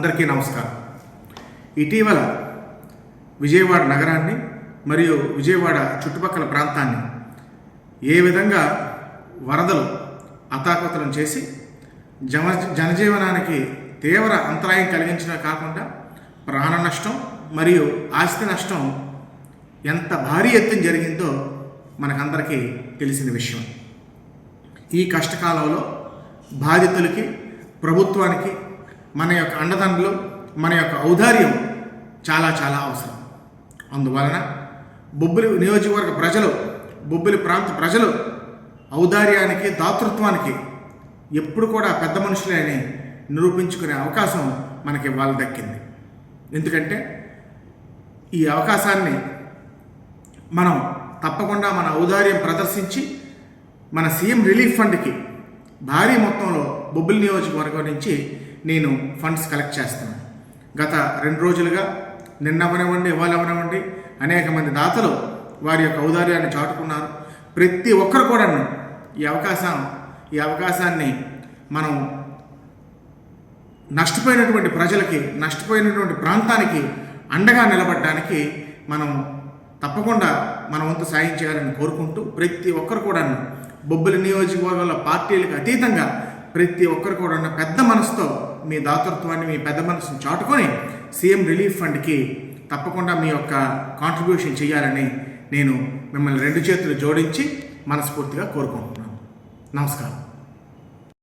అందరికీ నమస్కారం. ఇటీవల విజయవాడ నగరాన్ని మరియు విజయవాడ చుట్టుపక్కల ప్రాంతాన్ని ఏ విధంగా వరదలు అతాకతలం చేసి జన జనజీవనానికి తీవ్ర అంతరాయం కలిగించడమే కాకుండా ప్రాణ నష్టం మరియు ఆస్తి నష్టం ఎంత భారీ ఎత్తున జరిగిందో మనకందరికీ తెలిసిన విషయం. ఈ కష్టకాలంలో బాధితులకి ప్రభుత్వానికి మన యొక్క అండదండలు మన యొక్క ఔదార్యం చాలా చాలా అవసరం. అందువలన బొబ్బిలి నియోజకవర్గ ప్రజలు బొబ్బిలి ప్రాంత ప్రజలు ఔదార్యానికి దాతృత్వానికి ఎప్పుడు కూడా పెద్ద మనుషులే అని నిరూపించుకునే అవకాశం మనకి ఇవాళ దక్కింది. ఎందుకంటే ఈ అవకాశాన్ని మనం తప్పకుండా మన ఔదార్యం ప్రదర్శించి మన సీఎం రిలీఫ్ ఫండ్కి భారీ మొత్తంలో బొబ్బిలి నియోజకవర్గం నుంచి నేను ఫండ్స్ కలెక్ట్ చేస్తున్నాను. గత రెండు రోజులుగా నిన్నవనివ్వండి ఇవ్వాలవనివ్వండి అనేక మంది దాతలు వారి యొక్క ఔదార్యాన్ని చాటుకున్నారు. ప్రతి ఒక్కరు కూడాను ఈ అవకాశం ఈ అవకాశాన్ని మనం నష్టపోయినటువంటి ప్రజలకి నష్టపోయినటువంటి ప్రాంతానికి అండగా నిలబడడానికి మనం తప్పకుండా మన వంతు సాయం చేయాలని కోరుకుంటూ ప్రతి ఒక్కరు కూడా బొబ్బిలి నియోజకవర్గాల పార్టీలకు అతీతంగా ప్రతి ఒక్కరు కూడా పెద్ద మనసుతో మీ దాతృత్వాన్ని మీ పెద్ద మనసును చాటుకొని సీఎం రిలీఫ్ ఫండ్కి తప్పకుండా మీ యొక్క కాంట్రిబ్యూషన్ చేయాలని నేను మిమ్మల్ని రెండు చేతులు జోడించి మనస్ఫూర్తిగా కోరుకుంటున్నాను. నమస్కారం.